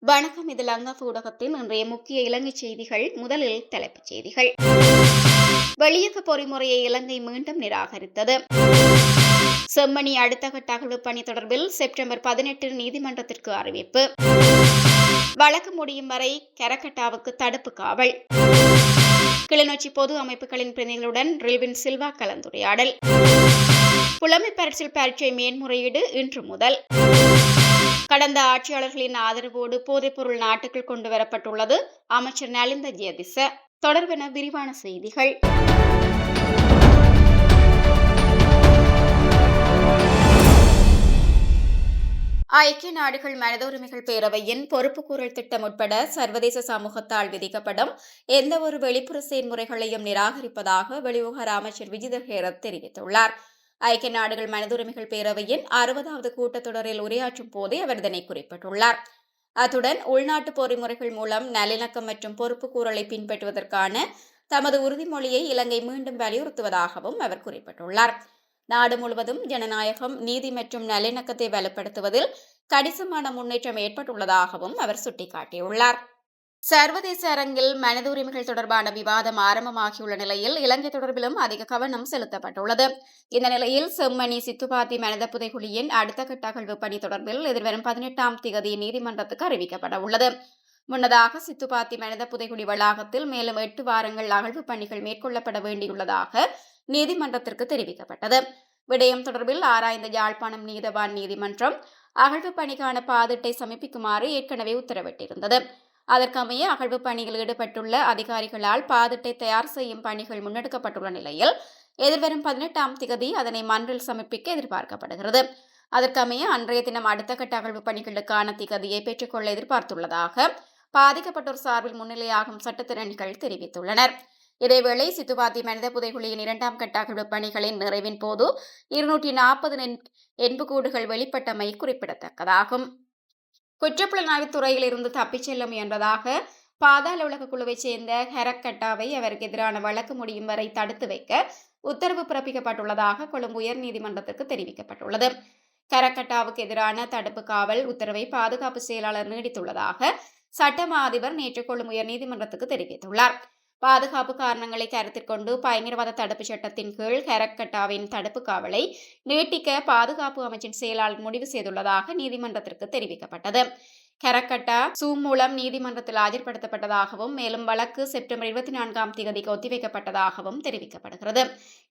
வணக்கம் இது லங்காஃப் ஊடகத்தின் இன்றைய முக்கிய இலங்கை செய்திகள். முதலில் தலைப்புச் செய்திகள். வெளியக பொறிமுறையை இலங்கை மீண்டும் நிராகரித்தது. செம்மணி அடுத்த கட்ட அகழ்வு பணி தொடர்பில் செப்டம்பர் பதினெட்டு நீதிமன்றத்திற்கு அறிவிப்பு. வழக்கு முடியும் வரை கரக்கட்டாவுக்கு தடுப்பு காவல். கிளிநொச்சி பொது அமைப்புகளின் பிரதிநிதிகளுடன் ரில்வின் சில்வா கலந்துரையாடல். புலமை பரிசில் பரீட்சை மேன்முறையீடு இன்று முதல். கடந்த ஆட்சியாளர்களின் ஆதரவோடு போதைப்பொருள் நாட்டுக்குள் கொண்டு வரப்பட்டுள்ளது. அமைச்சர் நலிந்த ஜெயதிச தொடர்பென விரிவான செய்திகள். ஐக்கிய நாடுகள் மனித உரிமைகள் பேரவையின் பொறுப்புக்கூறல் திட்டம் உட்பட சர்வதேச சமூகத்தால் விதிக்கப்படும் எந்தவொரு வெளிப்புற செயல்முறைகளையும் நிராகரிப்பதாக வெளிவிவகார அமைச்சர் விஜித ஹேரத் தெரிவித்துள்ளார். ஐக்கிய நாடுகள் மனதுரிமைகள் பேரவையின் அறுபதாவது கூட்டத்தொடரில் உரையாற்றும் போதே அவர் இதனை குறிப்பிட்டுள்ளார். அத்துடன் உள்நாட்டு பொறிமுறைகள் மூலம் நல்லிணக்கம் மற்றும் பொறுப்புக்கூறலை பின்பற்றுவதற்கான தமது உறுதிமொழியை இலங்கை மீண்டும் வலியுறுத்துவதாகவும் அவர் குறிப்பிட்டுள்ளார். நாடு முழுவதும் ஜனநாயகம் நீதி மற்றும் நல்லிணக்கத்தை வலுப்படுத்துவதில் கணிசமான முன்னேற்றம் ஏற்பட்டுள்ளதாகவும் அவர் சுட்டிக்காட்டியுள்ளார். சர்வதேச அரங்கில் மனித உரிமைகள் தொடர்பான விவாதம் ஆரம்பமாகியுள்ள நிலையில் இலங்கை தொடர்பிலும் அதிக கவனம் செலுத்தப்பட்டுள்ளது. இந்த நிலையில் செம்மணி சித்துப்பாத்தி மனித புதைகுழியின் அடுத்த கட்ட அகழ்வு பணி தொடர்பில் எதிர்வரும் பதினெட்டாம் திகதி நீதிமன்றத்துக்கு அறிவிக்கப்பட உள்ளது. முன்னதாக சித்துப்பாத்தி மனித புதைகுழி வளாகத்தில் மேலும் எட்டு வாரங்கள் அகழ்வு பணிகள் மேற்கொள்ளப்பட வேண்டியுள்ளதாக நீதிமன்றத்திற்கு தெரிவிக்கப்பட்டது. விடயம் தொடர்பில் ஆராய்ந்த யாழ்ப்பாணம் நீதவான் நீதிமன்றம் அகழ்வு பணிக்கான பாதிட்டை சமர்ப்பிக்குமாறு ஏற்கனவே உத்தரவிட்டிருந்தது. அதற்கமைய அகழ்வு பணியில் ஈடுபட்டுள்ள அதிகாரிகளால் பாதிட்டை தயார் செய்யும் பணிகள் முன்னெடுக்கப்பட்டுள்ள நிலையில் எதிர்வரும் பதினெட்டாம் திகதி அதனை மன்றில் சமர்ப்பிக்க எதிர்பார்க்கப்படுகிறது. அதற்கமைய அன்றைய தினம் அடுத்த கட்ட அகழ்வு பணிகளுக்கான திகதியை பெற்றுக்கொள்ள எதிர்பார்த்துள்ளதாக பாதிக்கப்பட்டோர் சார்பில் முன்னிலையாகும் சட்டத்திறனிகள் தெரிவித்துள்ளனர். இதேவேளை சித்துவாதி மனித புதைகுழியின் இரண்டாம் கட்ட அகழ்வு பணிகளின் நிறைவின் போது இருநூற்றி நாற்பது எண்புக்கூடுகள் வெளிப்பட்டமை குறிப்பிடத்தக்கதாகும். குற்றப்புலனாய்வுத் துறையில் இருந்து தப்பிச் செல்ல முயன்றதாக பாதாள உலக குழுவைச் சேர்ந்த ஹெரக்கட்டாவை அவருக்கு எதிரான வழக்கு முடியும் வரை தடுத்து வைக்க உத்தரவு பிறப்பிக்கப்பட்டுள்ளதாக கொழும்பு உயர்நீதிமன்றத்திற்கு தெரிவிக்கப்பட்டுள்ளது. கரக்கட்டாவுக்கு எதிரான தடுப்பு காவல் உத்தரவை பாதுகாப்பு செயலாளர் நீடித்துள்ளதாக சட்டமா அதிபர் நேற்று கொள்ளும் உயர்நீதிமன்றத்துக்கு தெரிவித்துள்ளார். பாதுகாப்பு காரணங்களை கருத்தில் கொண்டு பயங்கரவாத தடுப்புச் சட்டத்தின் கீழ் ஹெரக்கட்டாவின் தடுப்பு காவலை நீட்டிக்க பாதுகாப்பு அமைச்சின் செயலாளர் முடிவு செய்துள்ளதாக நீதிமன்றத்திற்கு தெரிவிக்கப்பட்டது. கரக்கட்டா சூம் மூலம் நீதிமன்றத்தில் ஆஜர்படுத்தப்பட்டதாகவும் மேலும் வழக்கு செப்டம்பர் இருபத்தி நான்காம் தேதிக்கு ஒத்திவைக்கப்பட்டதாகவும் தெரிவிக்கப்படுகிறது.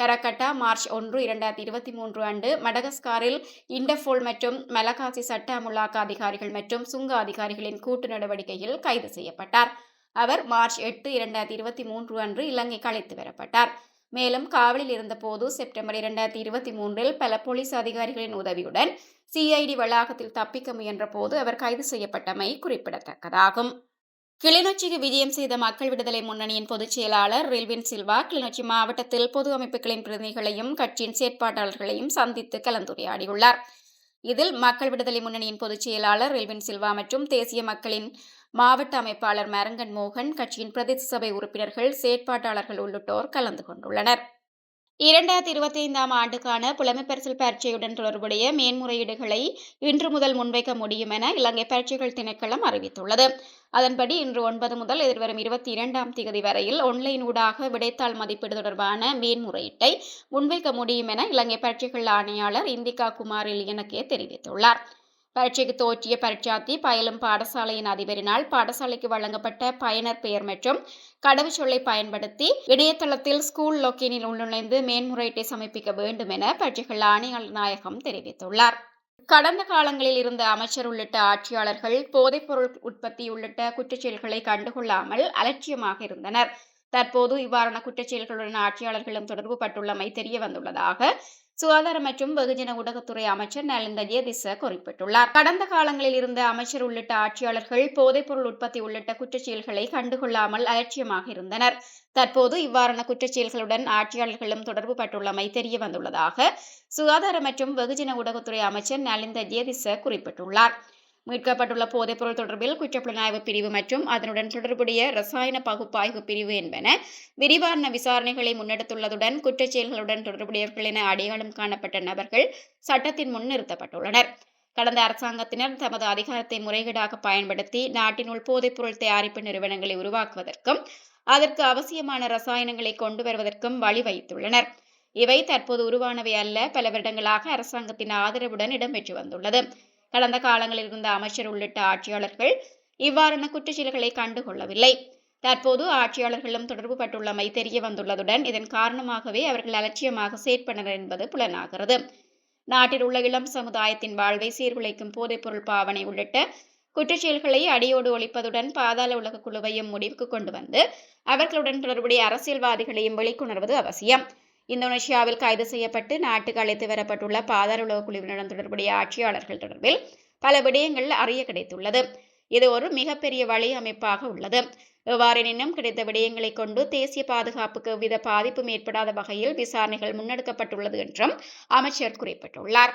கரக்கட்டா மார்ச் ஒன்று இரண்டாயிரத்தி இருபத்தி மூன்று அன்று மடகஸ்காரில் இண்டஃபோல் மற்றும் மலகாசி சட்ட அமுலாக்க அதிகாரிகள் மற்றும் சுங்க அதிகாரிகளின் கூட்டு நடவடிக்கையில் கைது செய்யப்பட்டார். அவர் மார்ச் எட்டு இரண்டாயிரத்தி இருபத்தி மூன்று அன்று இலங்கைக்கு அழைத்து வரப்பட்டார். மேலும் காவலில் இருந்தபோது செப்டம்பர் இரண்டாயிரத்தி இருபத்தி மூன்றில் பல போலீஸ் அதிகாரிகளின் உதவியுடன் சிஐடி வளாகத்தில் தப்பிக்க முயன்ற போது அவர் கைது செய்யப்பட்டமை குறிப்பிடத்தக்கதாகும். கிளிநொச்சிக்கு விஜயம் செய்த மக்கள் விடுதலை முன்னணியின் பொதுச் செயலாளர் ரில்வின் சில்வா கிளிநொச்சி மாவட்டத்தில் பொது அமைப்புகளின் பிரதிநிதிகளையும் கட்சியின் செயற்பாட்டாளர்களையும் சந்தித்து கலந்துரையாடியுள்ளார். இதில் மக்கள் விடுதலை முன்னணியின் பொதுச் செயலாளர் ரில்வின் சில்வா மற்றும் தேசிய மக்களின் மாவட்ட அமைப்பாளர் மரங்கன் மோகன் கட்சியின் பிரதேச சபை உறுப்பினர்கள் செயற்பாட்டாளர்கள் உள்ளிட்டோர் கலந்து கொண்டுள்ளனர். இரண்டாயிரத்தி இருபத்தி ஐந்தாம் ஆண்டுக்கான புலமைப்பரிசல் பயிற்சியுடன் பரீட்சையுடன் தொடர்புடைய மேன்முறையீடுகளை இன்று முதல் முன்வைக்க முடியும் என இலங்கை பரீட்சைகள் திணைக்களம் அறிவித்துள்ளது. அதன்படி இன்று ஒன்பது முதல் எதிர்வரும் இருபத்தி இரண்டாம் தேதி வரையில் ஒன்லைன் ஊடாக விடைத்தாள் மதிப்பீடு தொடர்பான மேன்முறையீட்டை முன்வைக்க முடியும் என இலங்கை பரீட்சைகள் ஆணையாளர் இந்திகா குமார் இலியனக்கே தெரிவித்துள்ளார். பரீட்சைக்கு தோற்றிய பரீட்சார்த்தி பயிலும் பாடசாலையின் அதிபரினால் பாடசாலைக்கு வழங்கப்பட்ட பயனர் பெயர் மற்றும் கடவுச்சொல்லை பயன்படுத்தி இணையதளத்தில் ஸ்கூல் லொக்கேனில் உள்நுழைந்து மேன்முறையீட்டை சமர்ப்பிக்க வேண்டும் என பரீட்சைகள் ஆணையாளர் நாயகம் தெரிவித்துள்ளார். கடந்த காலங்களில் இருந்த அமைச்சர் உள்ளிட்ட ஆட்சியாளர்கள் போதைப்பொருள் உற்பத்தி உள்ளிட்ட குற்றச்செயல்களை கண்டுகொள்ளாமல் அலட்சியமாக இருந்தனர். தற்போது இவ்வாறான குற்றச்செயல்களுடன் ஆட்சியாளர்களும் தொடர்பு பட்டுள்ளமை தெரிய வந்துள்ளதாக சுகாதார மற்றும் வெகுஜன ஊடகத்துறை அமைச்சர் நலிந்த திச குறிப்பிட்டுள்ளார். கடந்த காலங்களில் இருந்த அமைச்சர் உள்ளிட்ட ஆட்சியாளர்கள் போதைப்பொருள் உற்பத்தி உள்ளிட்ட குற்றச்செயல்களை கண்டுகொள்ளாமல் அலட்சியமாக இருந்தனர். தற்போது இவ்வாறான குற்றச்செயல்களுடன் ஆட்சியாளர்களும் தொடர்பு பட்டுள்ளமை தெரிய வந்துள்ளதாக சுகாதார மற்றும் வெகுஜன ஊடகத்துறை அமைச்சர் நலிந்த ஜேதிச குறிப்பிட்டுள்ளார். மீட்கப்பட்டுள்ள போதைப்பொருள் தொடர்பில் குற்றப்புலனாய்வு பிரிவு மற்றும் அதனுடன் தொடர்புடைய ரசாயன பகுப்பாய்வு பிரிவு என்பன விரிவான விசாரணைகளை முன்னெடுத்துள்ளதுடன் குற்றச்செயல்களுடன் தொடர்புடையவர்கள் என அடையாளம் காணப்பட்ட நபர்கள் சட்டத்தின் முன் நிறுத்தப்பட்டுள்ளனர். கடந்த அரசாங்கத்தினர் தமது அதிகாரத்தை முறைகேடாக பயன்படுத்தி நாட்டினுள் போதைப்பொருள் தயாரிப்பு நிறுவனங்களை உருவாக்குவதற்கும் அதற்கு அவசியமான ரசாயனங்களை கொண்டு வருவதற்கும் வழிவகுத்துள்ளனர் இவை தற்போது உருவானவை அல்ல பல வருடங்களாக அரசாங்கத்தின் ஆதரவுடன் இடம்பெற்று வந்துள்ளது. கடந்த காலங்களில் இருந்த அமைச்சர் உள்ளிட்ட ஆட்சியாளர்கள் இவ்வாறான குற்றச்செயல்களை கண்டுகொள்ளவில்லை. தற்போது ஆட்சியாளர்களும் தொடர்பு பட்டுள்ளமை தெரிய வந்துள்ளதுடன் இதன் காரணமாகவே அவர்கள் அலட்சியமாக செயற்பட்டனர் என்பது புலனாகிறது. நாட்டில் உள்ள இளம் சமுதாயத்தின் வாழ்வை சீர்குலைக்கும் போதைப்பொருள் பாவனை உள்ளிட்ட குற்றச்செயல்களை அடியோடு ஒழிப்பதுடன் பாதாள உலக குழுவையும் முடிவுக்கு கொண்டு வந்து அவர்களுடன் தொடர்புடைய அரசியல்வாதிகளையும் வெளிக்கொணர்வது அவசியம். இந்தோனேஷியாவில் கைது செய்யப்பட்டு நாட்டுக்கு அழைத்து வரப்பட்டுள்ள பாதாள உலக குழுவினுடன் தொடர்புடைய ஆட்சியாளர்கள் தொடர்பில் பல விடயங்கள் அறிய கிடைத்துள்ளது. இது ஒரு மிகப்பெரிய வழி அமைப்பாக உள்ளது. எவ்வாறெனினும் கிடைத்த விடயங்களை கொண்டு தேசிய பாதுகாப்புக்கு எவ்வித பாதிப்பும் ஏற்படாத வகையில் விசாரணைகள் முன்னெடுக்கப்பட்டுள்ளது என்றும் அமைச்சர் குறிப்பிட்டுள்ளார்.